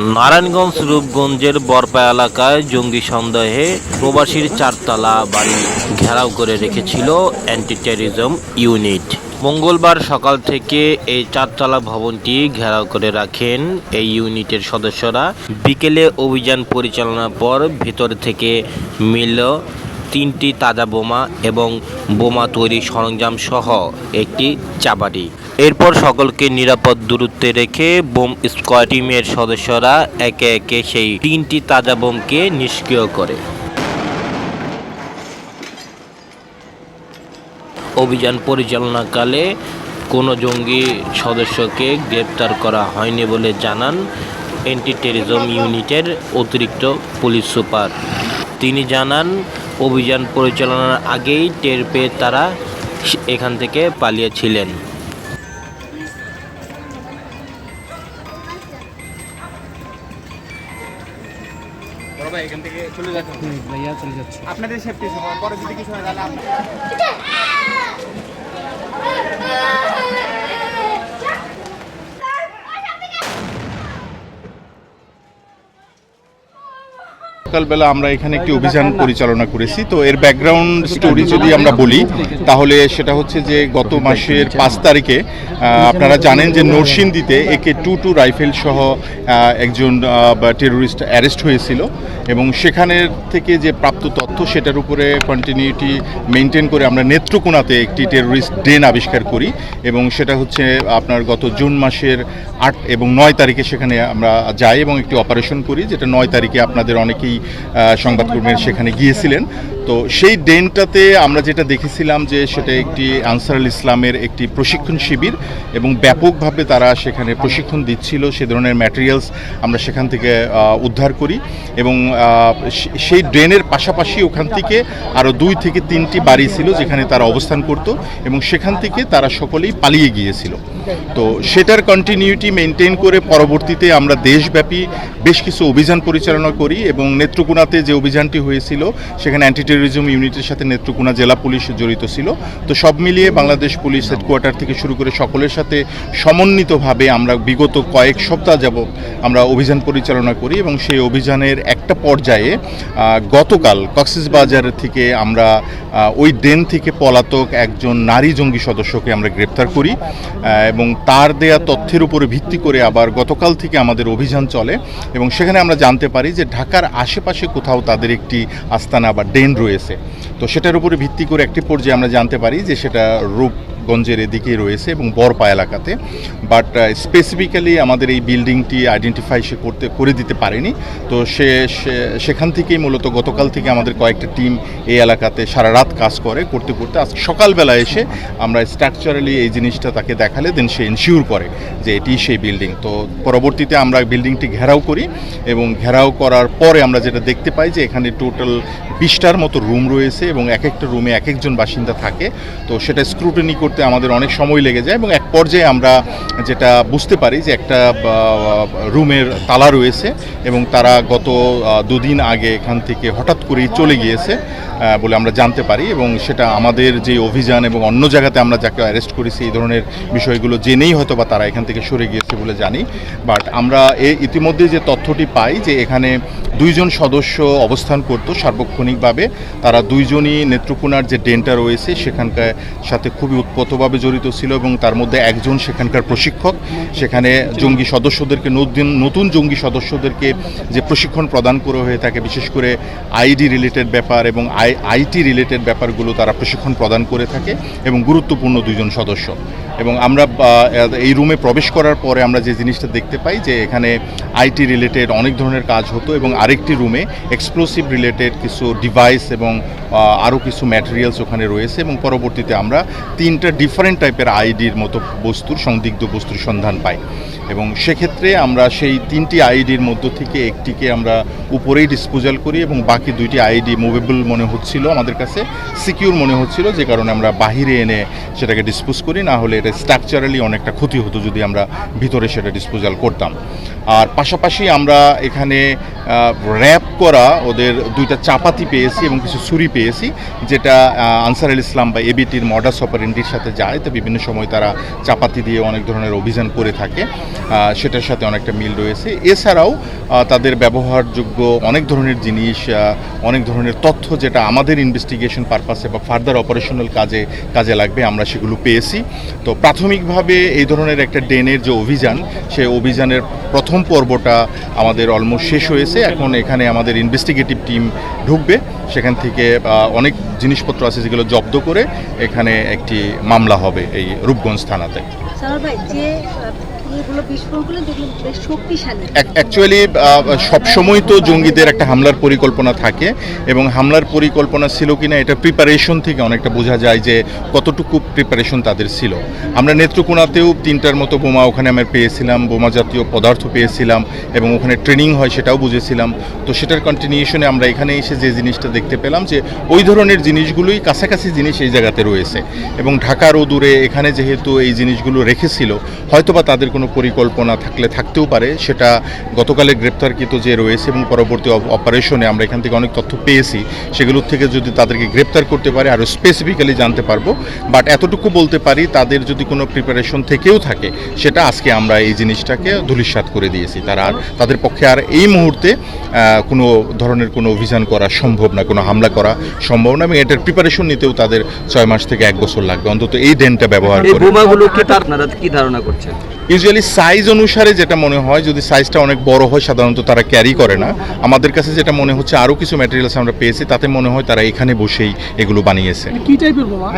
নারায়ণগঞ্জ রূপগঞ্জের বরপা এলাকায় জঙ্গি সন্দেহে প্রবাসীর চারতলা বাড়ি ঘেরাও করে রেখেছিল অ্যান্টি টেরিজম ইউনিট। মঙ্গলবার সকাল থেকে এই চারতলা ভবনটি ঘেরাও করে রাখেন এই ইউনিটের সদস্যরা। বিকেলে অভিযান পরিচালনার পর ভেতর থেকে মিলল তিনটি তাজা বোমা এবং বোমা তৈরির সরঞ্জাম সহ একটি চাবাড়ি এরপর সকলকে নিরাপদ দূরত্বে রেখে বোম স্কোয়াড টিমের সদস্যরা একে একে সেই তিনটি তাজা বোমকে নিষ্ক্রিয় করে। অভিযান পরিচালনাকালে কোনো জঙ্গি সদস্যকে গ্রেপ্তার করা হয়নি বলে জানান অ্যান্টি টেরিজম ইউনিটের অতিরিক্ত পুলিশ সুপার। তিনি জানান অভিযান পরিচালনার আগেই টের পেয়ে তারা এখান থেকে পালিয়েছিলেন। বড় ভাই এখান থেকে চলে যাচ্ছেন? ভাইয়া চলে যাচ্ছে। আপনাদের সেফটি সময় পরে যদি কিছু হয় তাহলে সকালবেলা আমরা এখানে একটি অভিযান পরিচালনা করেছি। তো এর ব্যাকগ্রাউন্ড স্টোরি যদি আমরা বলি তাহলে সেটা হচ্ছে যে গত মাসের পাঁচ তারিখে আপনারা জানেন যে নরসিংদীতে একে টু টু রাইফেল সহ একজন টেরোরিস্ট অ্যারেস্ট হয়েছিল এবং সেখানের থেকে যে প্রাপ্ত তথ্য সেটার উপরে কন্টিনিউটি মেনটেন করে আমরা নেত্রকোনাতে একটি টেরোরিস্ট ড্রেন আবিষ্কার করি এবং সেটা হচ্ছে আপনার গত জুন মাসের আট এবং নয় তারিখে সেখানে আমরা যাই এবং একটি অপারেশন করি, যেটা নয় তারিখে আপনাদের অনেকেই সংবাদকর্মীর সেখানে গিয়েছিলেন। তো সেই ডেনটাতে আমরা যেটা দেখেছিলাম যে সেটা একটি আনসারুল ইসলামের একটি প্রশিক্ষণ শিবির এবং ব্যাপকভাবে তারা সেখানে প্রশিক্ষণ দিচ্ছিল, সে ধরনের ম্যাটেরিয়ালস আমরা সেখান থেকে উদ্ধার করি এবং সেই ড্রেনের পাশাপাশি ওখান থেকে আরও দুই থেকে তিনটি বাড়ি ছিল যেখানে তারা অবস্থান করত এবং সেখান থেকে তারা সকলেই পালিয়ে গিয়েছিল। তো সেটার কন্টিনিউটি মেনটেন করে পরবর্তীতে আমরা দেশব্যাপী বেশ কিছু অভিযান পরিচালনা করি এবং নেত্রকোনাতে যে অভিযানটি হয়েছিল, সেখানে অ্যান্টি টেরোরিজম ইউনিটের সাথে নেত্রকোনা জেলা পুলিশ জড়িত ছিল। তো সব মিলিয়ে বাংলাদেশ পুলিশ হেডকোয়ার্টার থেকে শুরু করে সকলের সাথে সমন্বিতভাবে আমরা বিগত কয়েক সপ্তাহ যাব আমরা অভিযান পরিচালনা করি এবং সেই অভিযানের একটা পর্যায়ে গতকাল কক্সবাজার থেকে আমরা ওই ডেন থেকে পলাতক একজন নারী জঙ্গি সদস্যকে আমরা গ্রেপ্তার করি এবং তার দেয়া তথ্যের উপরে ভিত্তি করে আবার গতকাল থেকে আমাদের অভিযান চলে এবং সেখানে আমরা জানতে পারি যে ঢাকার আশেপাশে কোথাও তাদের একটি আস্তানা বা ডেন রয়েছে। তো সেটার উপরে ভিত্তি করে একটি পর্যায়ে আমরা জানতে পারি যে সেটা রূপগঞ্জের এদিকেই রয়েছে এবং বরপা এলাকাতে। বাট স্পেসিফিক্যালি আমাদের এই বিল্ডিংটি আইডেন্টিফাই সে করতে, করে দিতে পারেনি। তো সে- সেখান থেকেই মূলত গতকাল থেকে আমাদের কয়েকটা টিম এই এলাকাতে সারা রাত কাজ করে, করতে করতে আজ সকালবেলা এসে আমরা স্ট্রাকচারালি এই জিনিসটা তাকে দেখালে দেন সে ইনশিওর করে যে এটি সেই বিল্ডিং তো পরবর্তীতে আমরা বিল্ডিংটি ঘেরাও করি এবং ঘেরাও করার পরে আমরা যেটা দেখতে পাই যে এখানে টোটাল বিশটার মতো রুম রয়েছে এবং এক একটা রুমে এক একজন বাসিন্দা থাকে। তো সেটা স্ক্রুটিনি করতে আমাদের অনেক সময় লেগে যায় এবং এক পর্যায়ে আমরা যেটা বুঝতে পারি যে একটা রুমের তালা রয়েছে এবং তারা গত দুদিন আগে এখান থেকে হঠাৎ করেই চলে গিয়েছে বলে আমরা জানতে পারি এবং সেটা আমাদের যে অভিযান এবং অন্য জায়গাতে আমরা যাকে অ্যারেস্ট করেছি এই ধরনের বিষয়গুলো জেনেই হয়তো বা তারা এখান থেকে সরে গিয়েছে বলে জানি। বাট আমরা এ ইতিমধ্যে যে তথ্যটি পাই যে এখানে দুইজন সদস্য অবস্থান করত সার্বক্ষণিকভাবে, তারা দুইজনই নেত্রকোনার যে ডেনটা রয়েছে সেখানকার সাথে খুবই উৎপতভাবে জড়িত ছিল এবং তার মধ্যে একজন সেখানকার প্রশিক্ষক। সেখানে জঙ্গি সদস্যদেরকে, নতুন নতুন জঙ্গি সদস্যদেরকে যে প্রশিক্ষণ প্রদান করে হয়ে থাকে, বিশেষ করে আইডি রিলেটেড ব্যাপার এবং আই, আইটি রিলেটেড ব্যাপারগুলো তারা প্রশিক্ষণ প্রদান করে থাকে এবং গুরুত্বপূর্ণ দুজন সদস্য। এবং আমরা এই রুমে প্রবেশ করার পরে আমরা যে জিনিসটা দেখতে পাই যে এখানে আইটি রিলেটেড অনেক ধরনের কাজ হতো এবং আরেকটি রুমে এক্সপ্লোসিভ রিলেটেড কিছু ডিভাইস এবং আরও কিছু ম্যাটেরিয়ালস ওখানে রয়েছে এবং পরবর্তীতে আমরা তিনটা ডিফারেন্ট টাইপের আইডির মতো বস্তুর, সংদিগ্ধ বস্তুর সন্ধান পাই। এবং সেক্ষেত্রে আমরা সেই তিনটি আইডির মধ্য থেকে একটিকে আমরা উপরেই ডিসপোজাল করি এবং বাকি দুইটি আইডি মুভেবল মনে হচ্ছিল আমাদের কাছে সিকিউর মনে হচ্ছিল, যে কারণে আমরা বাহিরে এনে সেটাকে ডিসপোজ করি, না হলে এটা স্ট্রাকচারালি অনেকটা ক্ষতি হতো যদি আমরা ভিতরে সেটা ডিসপোজাল করতাম। আর পাশাপাশি আমরা এখানে র্যাপ করা ওদের দুইটা চাপাতি পেয়েছি এবং কিছু ছুরি পেয়েছি, যেটা আনসার আল ইসলাম বা এবিটির মডাস অপারেন্টির সাথে যায়। তো বিভিন্ন সময় তারা চাপাতি দিয়ে অনেক ধরনের অভিযান করে থাকে। সেটার সাথে অনেকটা মিল রয়েছে। এছাড়াও তাদের ব্যবহারযোগ্য অনেক ধরনের জিনিস অনেক ধরনের তথ্য যেটা আমাদের ইনভেস্টিগেশন পারপাসে বা ফার্দার অপারেশনাল কাজে কাজে লাগবে, আমরা সেগুলো পেয়েছি। তো প্রাথমিকভাবে এই ধরনের একটা ডেনের যে অভিযান, সেই অভিযানের প্রথম পর্বটা আমাদের অলমোস্ট শেষ হয়েছে। এখন এখানে আমাদের ইনভেস্টিগেটিভ টিম ঢুকবে। সেখান থেকে অনেক জিনিসপত্র আছে যেগুলো জব্দ করে এখানে একটি মামলা হবে এই রূপগঞ্জ থানাতে। অ্যাকচুয়ালি সবসময় তো জঙ্গিদের একটা হামলার পরিকল্পনা থাকে এবং হামলার পরিকল্পনা ছিল কিনা এটা প্রিপারেশন থেকে অনেকটা বোঝা যায় যে কতটুকু প্রিপারেশন তাদের ছিল। আমরা নেত্রকোনাতেও তিনটার মতো বোমা ওখানে আমরা পেয়েছিলাম, বোমা জাতীয় পদার্থ পেয়েছিলাম এবং ওখানে ট্রেনিং হয় সেটাও বুঝেছিলাম। তো সেটার কন্টিনিউশনে আমরা এখানে এসে যে জিনিসটা দেখতে পেলাম যে ওই ধরনের জিনিসগুলোই কাছাকাছি জিনিস এই জায়গাতে রয়েছে এবং ঢাকার ও দূরে এখানে যেহেতু এই জিনিসগুলো রেখেছিল, হয়তোবা তাদের কোনো পরিকল্পনা থাকলে থাকতেও পারে সেটা গতকালে গ্রেপ্তারকৃত যে রয়েছে এবং পরবর্তী অপারেশনে আমরা এখান থেকে অনেক তথ্য পেয়েছি সেগুলোর থেকে যদি তাদেরকে গ্রেপ্তার করতে পারে আরও স্পেসিফিক্যালি জানতে পারব। বাট এতটুকু বলতে পারি তাদের যদি কোনো প্রিপারেশন থেকেও থাকে সেটা আজকে আমরা এই জিনিসটাকে ধূলিসাৎ করে দিয়েছি। তারা আর তাদের পক্ষে আর এই মুহূর্তে কোনো ধরনের কোনো অভিযান করা সম্ভব না কোনো হামলা করা সম্ভব না এবং এটার প্রিপারেশন নিতেও তাদের ছয় মাস থেকে এক বছর লাগবে। অন্তত এই ডেনটা ব্যবহার করে। বোমাগুলো কি তার আপনারা কি ধারণা করছেন? ইউজুয়ালি সাইজ অনুসারে যেটা মনে হয়, যদি সাইজটা অনেক বড় হয়, সাধারণত তারা ক্যারি করে না। আমাদের কাছে যেটা মনে হচ্ছে আরও কিছু ম্যাটেরিয়ালস আমরা পেয়েছি, তাতে মনে হয় তারা এখানে বসেই এগুলো বানিয়েছে। টাইপের বোমা?